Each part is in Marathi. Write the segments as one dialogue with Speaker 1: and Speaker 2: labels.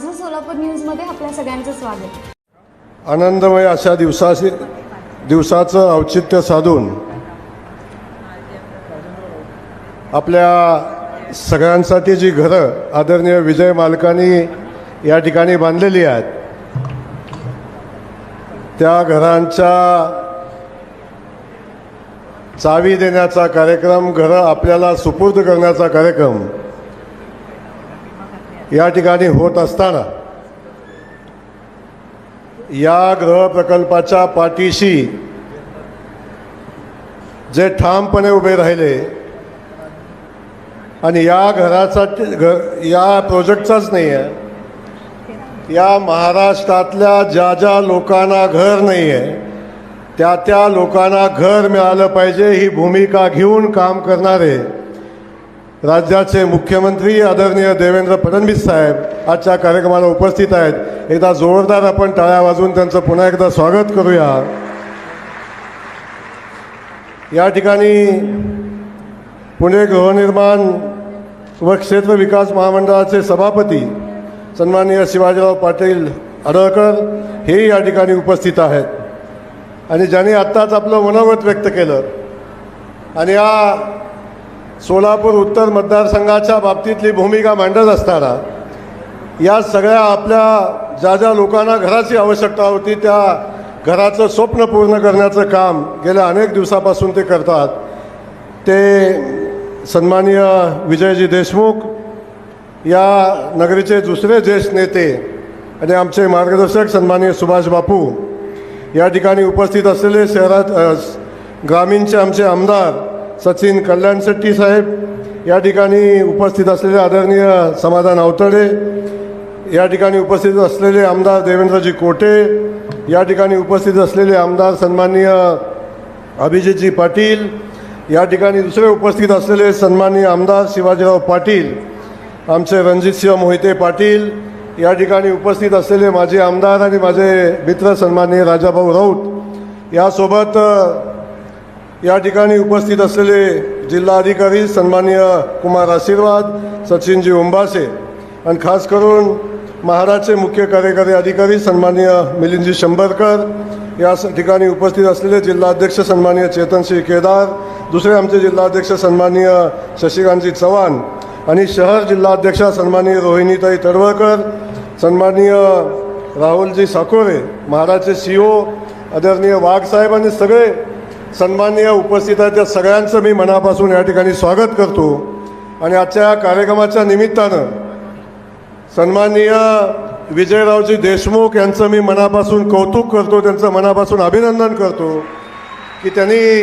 Speaker 1: माझं सोलापूर न्यूजमध्ये आपल्या सगळ्यांचं स्वागत.
Speaker 2: आनंदमय अशा दिवसाशी दिवसाचं औचित्य साधून आपल्या सगळ्यांसाठी जी घरं आदरणीय विजय मालकांनी या ठिकाणी बांधलेली आहेत त्या घरांच्या चावी देण्याचा कार्यक्रम घरं आपल्याला सुपूर्द करण्याचा कार्यक्रम या ठिकाणी होत असताना या गृह प्रकल्पाच्या पाठीशी जे ठामपणे उभे राहिले आणि या घराचा घ या प्रोजेक्टचाच नाही आहे या महाराष्ट्रातल्या ज्या ज्या लोकांना घर नाही आहे त्या त्या लोकांना घर मिळालं पाहिजे ही भूमिका घेऊन काम करणारे राज्याचे मुख्यमंत्री आदरणीय देवेंद्र फडणवीस साहेब आजच्या कार्यक्रमाला उपस्थित आहेत. एकदा जोरदार आपण टाळ्या वाजवून त्यांचं पुन्हा एकदा स्वागत करूया. या ठिकाणी पुणे गृहनिर्माण व क्षेत्र विकास महामंडळाचे सभापती सन्माननीय शिवाजीराव पाटील आडळकर हेही या ठिकाणी उपस्थित आहेत. आणि ज्यांनी आत्ताच आपलं मनोगत व्यक्त केलं. आणि या सोलापूर उत्तर मतदारसंघाच्या बाबतीतली भूमिका मांडत असताना या सगळ्या आपल्या ज्या ज्या लोकांना घराची आवश्यकता होती त्या घराचं स्वप्न पूर्ण करण्याचं काम गेल्या अनेक दिवसापासून ते करतात. ते सन्माननीय विजयजी देशमुख या नगरीचे दुसरे ज्येष्ठ नेते आणि आमचे मार्गदर्शक सन्माननीय सुभाष बापू या ठिकाणी उपस्थित असलेले शहरात ग्रामीणचे आमचे आमदार सचिन कल्याण शेट्टी साहेब या ठिकाणी उपस्थित असलेले आदरणीय समाधान अवतडे या ठिकाणी उपस्थित असलेले आमदार देवेंद्रजी कोटे या ठिकाणी उपस्थित असलेले आमदार सन्माननीय अभिजितजी पाटील या ठिकाणी दुसरे उपस्थित असलेले सन्माननीय आमदार शिवाजीराव पाटील आमचे रणजितसिंह मोहिते पाटील या ठिकाणी उपस्थित असलेले माझे आमदार आणि माझे मित्र सन्माननीय राजाभाऊ राऊत यासोबत या ठिकाणी उपस्थित असलेले जिल्हाधिकारी सन्माननीय कुमार आशीर्वाद सचिनजी उंबासे आणि खास करून महाराजचे मुख्य कार्यकारी अधिकारी सन्माननीय मिलिंदजी शंभरकर या ठिकाणी उपस्थित असलेले जिल्हाध्यक्ष सन्माननीय चेतनसिंह केदार दुसरे आमचे जिल्हाध्यक्ष सन्माननीय शशिकांतजी चव्हाण आणि शहर जिल्हाध्यक्ष सन्माननीय रोहिणीताई तडवळकर सन्माननीय राहुलजी साकोरे महाराजचे सी ओ आदरणीय वाघसाहेब आणि सगळे सन्माननीय उपस्थित आहेत. त्या सगळ्यांचं मी मनापासून या ठिकाणी स्वागत करतो. आणि आजच्या या कार्यक्रमाच्या निमित्तानं सन्माननीय विजयरावजी देशमुख यांचं मी मनापासून कौतुक करतो. त्यांचं मनापासून अभिनंदन करतो की त्यांनी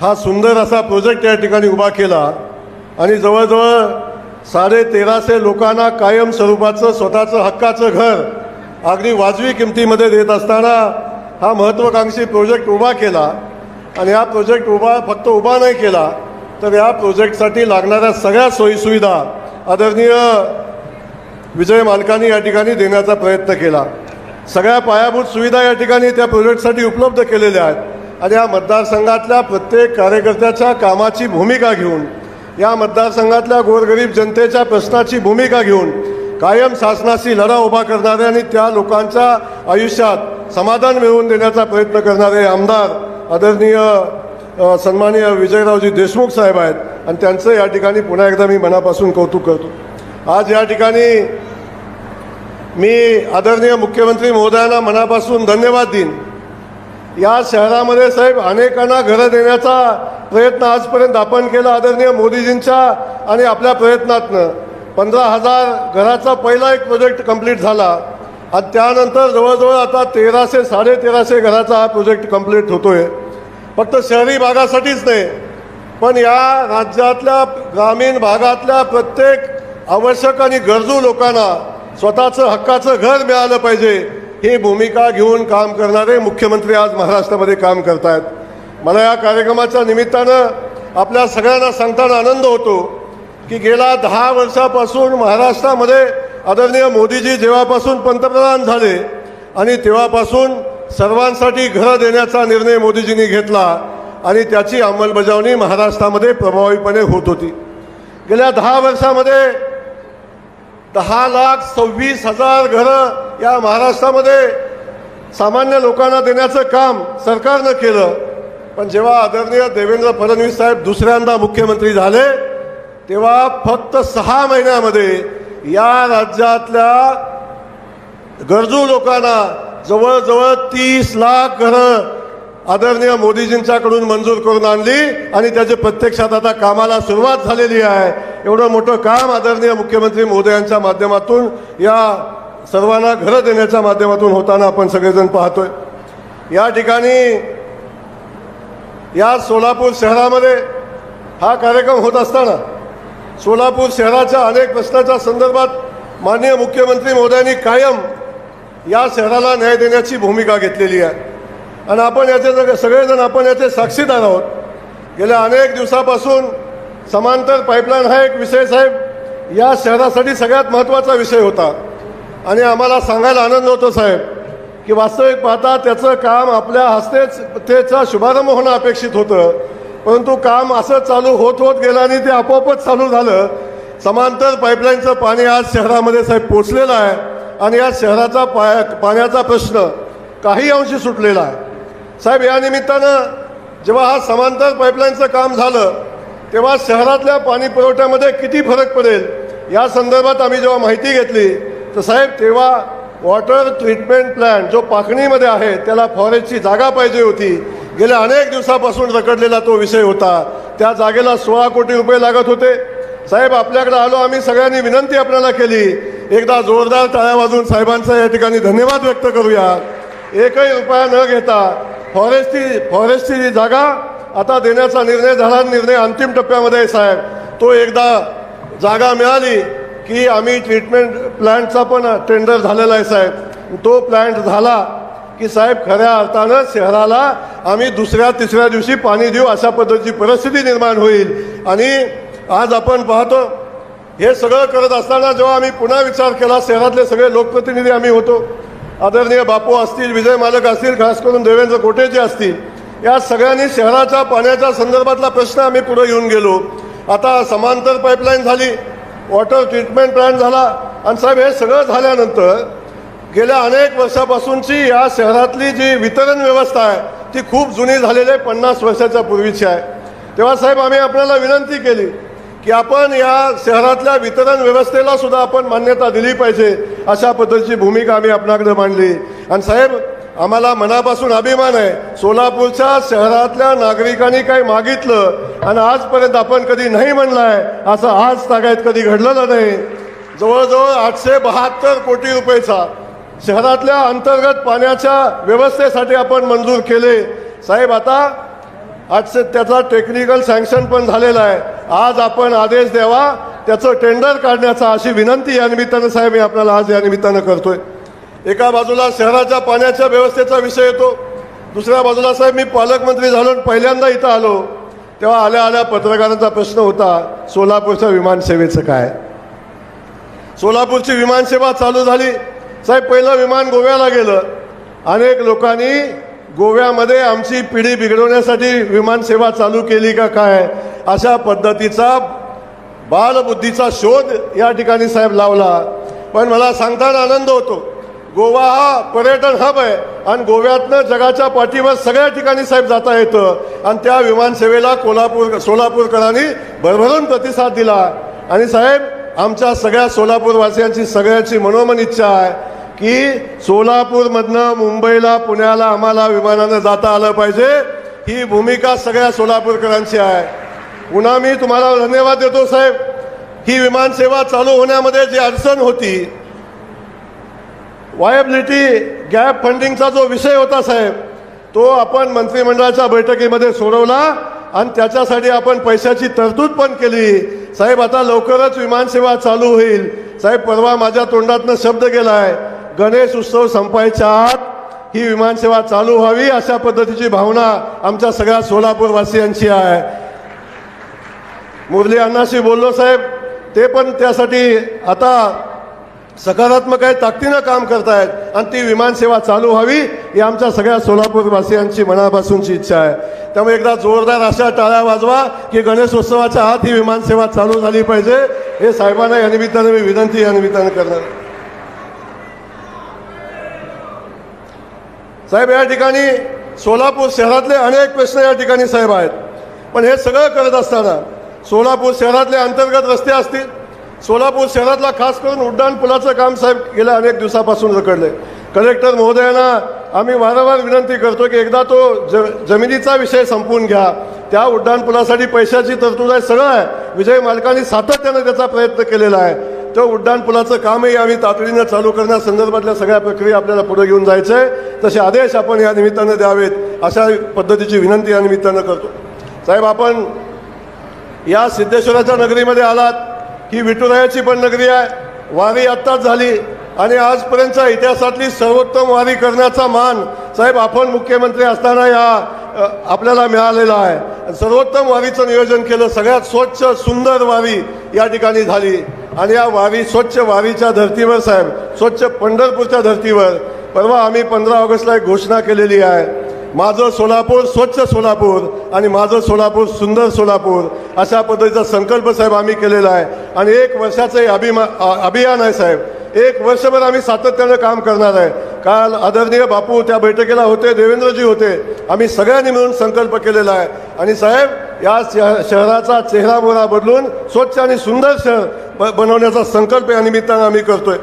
Speaker 2: हा सुंदर असा प्रोजेक्ट या ठिकाणी उभा केला. आणि जवळजवळ साडे तेराशे लोकांना कायम स्वरूपाचं स्वतःचं हक्काचं घर अगदी वाजवी किमतीमध्ये देत असताना हा महत्त्वाकांक्षी प्रोजेक्ट उभा केला आणि हा प्रोजेक्ट उभा फक्त उभा नाही केला तर या प्रोजेक्टसाठी लागणाऱ्या सगळ्या सोयीसुविधा आदरणीय विजय मालकांनी या ठिकाणी देण्याचा प्रयत्न केला. सगळ्या पायाभूत सुविधा या ठिकाणी त्या प्रोजेक्टसाठी उपलब्ध केलेल्या आहेत आणि या मतदारसंघातल्या प्रत्येक कार्यकर्त्याच्या कामाची भूमिका घेऊन या मतदारसंघातल्या गोरगरीब जनतेच्या प्रश्नाची भूमिका घेऊन कायम शासनाशी लढा उभा करणारे आणि त्या लोकांच्या आयुष्यात समाधान मिळवून देण्याचा प्रयत्न करणारे आमदार आदरणीय सन्माननीय विजयरावजी देशमुख साहेब आहेत आणि त्यांचं या ठिकाणी पुन्हा एकदा मी मनापासून कौतुक करतो. आज या ठिकाणी मी आदरणीय मुख्यमंत्री महोदयांना मनापासून धन्यवाद देईन. या शहरामध्ये साहेब अनेकांना घरं देण्याचा प्रयत्न आजपर्यंत आपण केला आदरणीय मोदीजींच्या आणि आपल्या प्रयत्नातनं. पंधरा हजार घराचा पहिला एक प्रोजेक्ट कंप्लीट झाला. आणि त्यानंतर जवळजवळ आता तेराशे साडे तेराशे घराचा हा प्रोजेक्ट कंप्लीट आहे फक्त शहरी भागासाठीच नाही पण या राज्यातल्या ग्रामीण भागातल्या प्रत्येक आवश्यक आणि गरजू लोकांना स्वतःचं हक्काचं घर मिळालं पाहिजे ही भूमिका घेऊन काम करणारे मुख्यमंत्री आज महाराष्ट्रामध्ये काम करतायत. मला या कार्यक्रमाच्या निमित्तानं आपल्या सगळ्यांना सांगताना आनंद होतो की गेल्या दहा वर्षापासून महाराष्ट्रामध्ये आदरणीय मोदीजी जेव्हापासून पंतप्रधान झाले आणि तेव्हापासून सर्वांसाठी घरं देण्याचा निर्णय मोदीजींनी घेतला आणि त्याची अंमलबजावणी महाराष्ट्रामध्ये प्रभावीपणे होत होती. गेल्या दहा वर्षामध्ये दहा लाख सव्वीस हजार घरं या महाराष्ट्रामध्ये सामान्य लोकांना देण्याचं काम सरकारनं केलं. पण जेव्हा आदरणीय देवेंद्र फडणवीस साहेब दुसऱ्यांदा मुख्यमंत्री झाले तेव्हा फक्त सहा महिन्यामध्ये या राज्यातल्या गरजू लोकांना जवळजवळ तीस लाख घरं आदरणीय मोदीजींच्याकडून मंजूर करून आणली आणि त्याचे प्रत्यक्षात आता कामाला सुरुवात झालेली आहे. एवढं मोठं काम आदरणीय मुख्यमंत्री मोदयांच्या माध्यमातून या सर्वांना घरं देण्याच्या माध्यमातून होताना आपण सगळेजण पाहतोय. या ठिकाणी या सोलापूर शहरामध्ये हा कार्यक्रम होत असताना सोलापूर शहराच्या अनेक प्रश्नाच्या संदर्भात माननीय मुख्यमंत्री मोदयांनी कायम या शहराला न्याय देण्याची भूमिका घेतलेली आहे. आणि आपण याचे सगळे- सगळेजण आपण याचे साक्षीदार आहोत. गेल्या अनेक दिवसापासून समांतर पाईपलाईन हा एक विषय साहेब या शहरासाठी सगळ्यात महत्त्वाचा विषय होता. आणि आम्हाला सांगायला आनंद होतो साहेब की वास्तविक पाहता त्याचं काम आपल्या हस्तेच त्याचा शुभारंभ होणं अपेक्षित होतं. परंतु काम असं चालू होत होत गेलं आणि ते आपोआपच चालू झालं. समांतर पाईपलाईनचं पाणी आज शहरामध्ये साहेब पोचलेलं आहे. आणि या शहराचा पाया पाण्याचा प्रश्न काही अंशी सुटलेला आहे. साहेब या निमित्तानं जेव्हा हा समांतर पाईपलाईनचं काम झालं तेव्हा शहरातल्या पाणी पुरवठ्यामध्ये किती फरक पडेल? या संदर्भात आम्ही जेव्हा माहिती घेतली तर साहेब तेव्हा वॉटर ट्रीटमेंट प्लॅन्ट जो पाकणीमध्ये आहे त्याला फॉरेस्टची जागा पाहिजे होती. गेल्या अनेक दिवसापासून रखडलेला तो विषय होता. त्या जागेला सोळा कोटी रुपये लागत होते. साहेब आपल्याकडे आलो आम्ही सगळ्यांनी विनंती आपल्याला केली. एकदा जोरदार टाळ्या वाजवून साहेबांचा या ठिकाणी धन्यवाद व्यक्त करूया. एकही रुपया न घेता फॉरेस्टची फॉरेस्टची जी जागा आता देण्याचा निर्णय झाला. निर्णय अंतिम टप्प्यामध्ये आहे साहेब. तो एकदा जागा मिळाली की आम्ही ट्रीटमेंट प्लॅन्टचा पण टेंडर झालेला आहे साहेब. तो प्लॅन्ट झाला की साहेब खऱ्या अर्थानं शहराला आम्ही दुसऱ्या तिसऱ्या दिवशी पाणी देऊ अशा पद्धतीची परिस्थिती निर्माण होईल. आणि आज आपण पाहतो हे सगळं करत असताना जेव्हा आम्ही पुन्हा विचार केला शहरातले सगळे लोकप्रतिनिधी आम्ही होतो. आदरणीय बापू असतील विजय मालक असतील खास करून देवेंद्र कोटेचे असतील या सगळ्यांनी शहराच्या पाण्याच्या संदर्भातला प्रश्न आम्ही पुढे येऊन गेलो. आता समांतर पाईपलाईन झाली वॉटर ट्रीटमेंट प्लॅन्ट झाला. आणि साहेब हे सगळं झाल्यानंतर गेल्या अनेक वर्षापासूनची या शहरातली जी वितरण व्यवस्था आहे ती खूप जुनी झालेली आहे पन्नास वर्षाच्या पूर्वीची आहे. तेव्हा साहेब आम्ही आपल्याला विनंती केली की आपण या शहरातल्या वितरण व्यवस्थेला सुद्धा आपण मान्यता दिली पाहिजे अशा पद्धतीची भूमिका आम्ही आपणाकडे मांडली. आणि साहेब आम्हाला मनापासून अभिमान आहे सोलापूरच्या शहरातल्या नागरिकांनी काही मागितलं आणि आजपर्यंत आपण कधी नाही म्हणलाय असं आज तागायत कधी घडलेलं नाही. जवळजवळ आठशे बहात्तर कोटी रुपयेचा शहरातल्या अंतर्गत पाण्याच्या व्यवस्थेसाठी आपण मंजूर केले. साहेब आता आजचे त्याचा टेक्निकल सँक्शन पण झालेला आहे. आज आपण आदेश द्यावा त्याचं टेंडर काढण्याचा अशी विनंती या निमित्तानं साहेब मी आपल्याला आज या निमित्तानं करतोय. एका बाजूला शहराच्या पाण्याच्या व्यवस्थेचा विषय येतो. दुसऱ्या बाजूला साहेब मी पालकमंत्री झालो पहिल्यांदा इथं आलो. तेव्हा आल्या आल्या पत्रकारांचा प्रश्न होता सोलापूरच्या विमानसेवेचं काय? सोलापूरची विमानसेवा चालू झाली. साहेब पहिलं विमान गोव्याला गेलं. अनेक लोकांनी गोव्यामध्ये आमची पिढी बिघडवण्यासाठी विमानसेवा चालू केली का काय? अशा पद्धतीचा बालबुद्धीचा शोध या ठिकाणी साहेब लावला. पण मला सांगताना आनंद होतो. गोवा हा पर्यटन हब आहे आणि गोव्यातनं जगाच्या पाठीवर सगळ्या ठिकाणी साहेब जाता येतं. आणि त्या विमानसेवेला कोल्हापूर सोलापूरकरांनी भरभरून प्रतिसाद दिला. आणि साहेब आमच्या सगळ्या सोलापूरवासियांची सगळ्याची मनोमन इच्छा आहे. की सोलापूरमधनं मुंबईला पुण्याला आम्हाला विमानानं जाता आलं पाहिजे. ही भूमिका सगळ्या सोलापूरकरांची आहे. पुन्हा मी तुम्हाला धन्यवाद देतो साहेब. ही विमानसेवा चालू होण्यामध्ये जी अडचण होती वायबिलिटी गॅप फंडिंगचा जो विषय होता साहेब तो आपण मंत्रिमंडळाच्या बैठकीमध्ये सोडवला आणि त्याच्यासाठी आपण पैशाची तरतूद पण केली. साहेब आता लवकरच विमानसेवा चालू होईल. साहेब परवा माझ्या तोंडातनं शब्द गेलाय. गणेश उत्सव संपायच्या आत ही विमानसेवा चालू व्हावी अशा पद्धतीची भावना आमच्या सगळ्या सोलापूरवासियांची आहे. मुरली अण्णाशी बोललो साहेब ते पण त्यासाठी आता सकारात्मक आहे ताकदीनं काम करतायत आणि ती विमानसेवा चालू व्हावी ही आमच्या सगळ्या सोलापूरवासियांची मनापासूनची इच्छा आहे. त्यामुळे एकदा जोरदार अशा टाळ्या वाजवा की गणेशोत्सवाच्या आत ही विमानसेवा चालू झाली पाहिजे. हे साहेबांना या निमित्तानं मी विनंती या निमित्तानं करणार. साहेब या ठिकाणी सोलापूर शहरातले अनेक प्रश्न या ठिकाणी साहेब आहेत. पण हे सगळं करत असताना सोलापूर शहरातले अंतर्गत रस्ते असतील. सोलापूर शहरातला खास करून उड्डाण पुलाचं काम साहेब गेल्या अनेक दिवसापासून रखडले कलेक्टर महोदयांना आम्ही वारंवार विनंती करतो की एकदा तो ज जमिनीचा विषय संपवून घ्या. त्या उड्डाणपुलासाठी पैशाची तरतूद आहे सगळं आहे. विजय मालकांनी सातत्यानं त्याचा प्रयत्न केलेला आहे. तो उड्डाणपुलाचं कामही आम्ही तातडीनं चालू करण्यासंदर्भातल्या सगळ्या प्रक्रिया आपल्याला पुढे घेऊन जायचं आहे तसे आदेश आपण या निमित्तानं द्यावेत अशा पद्धतीची विनंती या निमित्तानं करतो. साहेब आपण या सिद्धेश्वराच्या नगरीमध्ये आलात ही विठुरायाची पण नगरी आहे वारी आत्ताच झाली आणि आजपर्यंतच्या इतिहासातली सर्वोत्तम वारी करण्याचा मान साहेब आपण मुख्यमंत्री असताना या आपल्याला मिळालेला आहे. सर्वोत्तम वारीचं नियोजन केलं सगळ्यात स्वच्छ सुंदर वारी या ठिकाणी झाली. आणि या वारी स्वच्छ वारीच्या धर्तीवर साहेब स्वच्छ पंढरपूरच्या धर्तीवर. परवा आम्ही पंधरा ऑगस्टला एक घोषणा केलेली आहे. माझं सोलापूर स्वच्छ सोलापूर आणि माझं सोलापूर सुंदर सोलापूर अशा पद्धतीचा संकल्प साहेब आम्ही केलेला आहे. आणि एक वर्षाचं हे अभिमा अभियान आहे साहेब. एक वर्षभर आम्ही सातत्यानं काम करणार आहे. काल आदरणीय बापू त्या बैठकीला होते देवेंद्रजी होते. आम्ही सगळ्यांनी मिळून संकल्प केलेला आहे. आणि साहेब या शह- शहराचा चेहरा मोहरा बदलून स्वच्छ आणि सुंदर शहर ब- बनवण्याचा संकल्प या निमित्तानं आम्ही करतोय.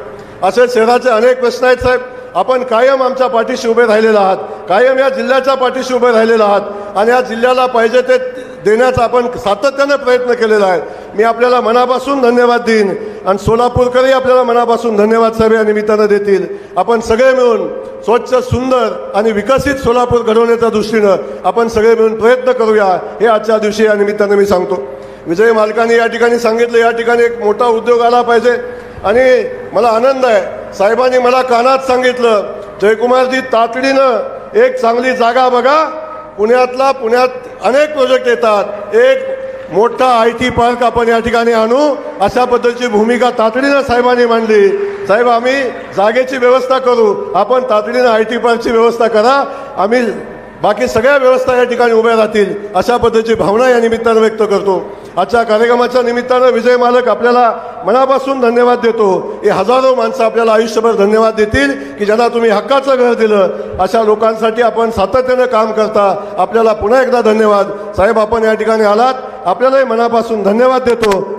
Speaker 2: असे शहराचे अनेक प्रश्न आहेत साहेब. आपण कायम आमच्या पाठीशी उभे राहिलेला आहात. कायम या जिल्ह्याच्या पाठीशी उभे राहिलेला आहात. आणि या जिल्ह्याला पाहिजे ते देण्याचा आपण सातत्यानं प्रयत्न केलेला आहे. मी आपल्याला मनापासून धन्यवाद देईन. आणि सोलापूरकरही आपल्याला मनापासून धन्यवाद साहेब या निमित्तानं देतील. आपण सगळे मिळून स्वच्छ सुंदर आणि विकसित सोलापूर घडवण्याच्या दृष्टीनं आपण सगळे मिळून प्रयत्न करूया. हे आजच्या दिवशी या निमित्तानं मी सांगतो. विजय मालकांनी या ठिकाणी सांगितलं या ठिकाणी एक मोठा उद्योग आला पाहिजे. आणि मला आनंद आहे. साहेबांनी मला कानात सांगितलं जयकुमारजी तातडीनं एक चांगली जागा बघा. पुण्यातला पुण्यात अनेक प्रोजेक्ट येतात. एक मोठा आय टी पार्क आपण या ठिकाणी आणू. अशा पद्धतीची भूमिका तातडीनं साहेबांनी मांडली. साहेब आम्ही जागेची व्यवस्था करू. आपण तातडीनं आय टी पार्कची व्यवस्था करा. आम्ही बाकी सगळ्या व्यवस्था या ठिकाणी उभ्या राहतील. अशा पद्धतीची भावना या निमित्तानं व्यक्त करतो. आजच्या कार्यक्रमाच्या निमित्तानं विजय मालक आपल्याला मनापासून धन्यवाद देतो. हे हजारो माणसं आपल्याला आयुष्यभर धन्यवाद देतील की ज्यांना तुम्ही हक्काचं घर दिलं. अशा लोकांसाठी आपण सातत्यानं काम करता. आपल्याला पुन्हा एकदा धन्यवाद. साहेब आपण या ठिकाणी आलात. आपल्यालाही मनापासून धन्यवाद देतो.